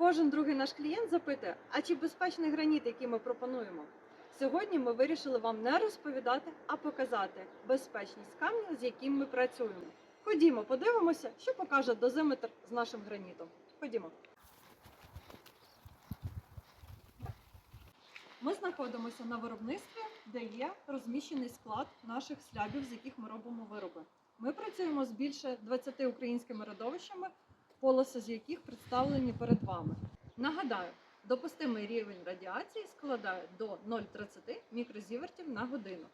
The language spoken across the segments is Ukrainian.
Кожен другий наш клієнт запитує, а чи безпечний граніт, який ми пропонуємо? Сьогодні ми вирішили вам не розповідати, а показати безпечність камня, з яким ми працюємо. Ходімо, подивимося, що покаже дозиметр з нашим гранітом. Ходімо. Ми знаходимося на виробництві, де є розміщений склад наших слябів, з яких ми робимо вироби. Ми працюємо з більше 20 українськими родовищами, полоси з яких представлені перед вами. Нагадаю, допустимий рівень радіації складає до 0,30 мікрозівертів на годину.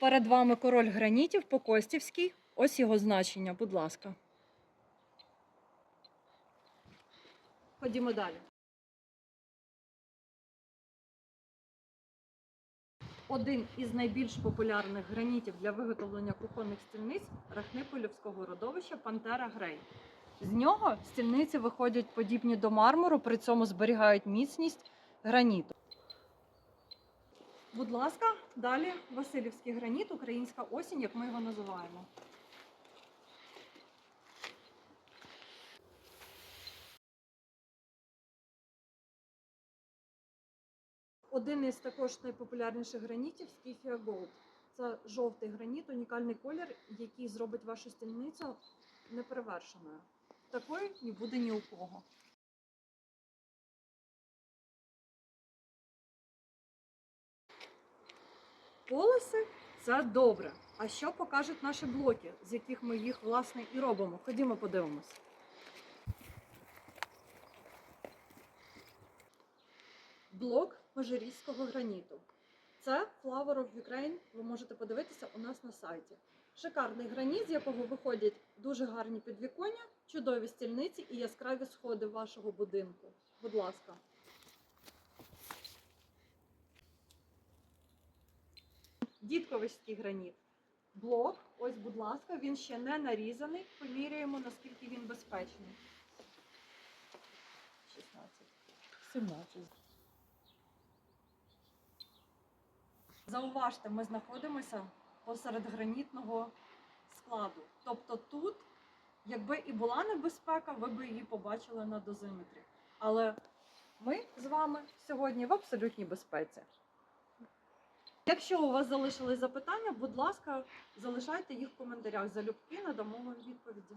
Перед вами король гранітів Покостівський. Ось його значення, будь ласка. Ходімо далі. Один із найбільш популярних гранітів для виготовлення кухонних стільниць рахниполівського родовища Пантера Грей. З нього стільниці виходять подібні до мармуру, при цьому зберігають міцність граніту. Будь ласка, далі Васильівський граніт, українська осінь, як ми його називаємо. Один із також найпопулярніших гранітів Скіфія Gold. Це жовтий граніт, унікальний колір, який зробить вашу стільницю неперевершеною. Такої не буде ні у кого. Полоси це добре. А що покажуть наші блоки, з яких ми їх власне і робимо? Ходімо подивимось. Блок Межирізького граніту. Це Flower of Ukraine. Ви можете подивитися у нас на сайті. Шикарний граніт, з якого виходять дуже гарні підвіконня, чудові стільниці і яскраві сходи вашого будинку. Будь ласка. Дідковицький граніт. Блок, ось, будь ласка, він ще не нарізаний. Поміряємо, наскільки він безпечний. 16. 17. Зауважте, ми знаходимося посеред гранітного складу. Тобто тут, якби і була небезпека, ви б її побачили на дозиметрі. Але ми з вами сьогодні в абсолютній безпеці. Якщо у вас залишились запитання, будь ласка, залишайте їх в коментарях. Залюбки надамо вам відповіді.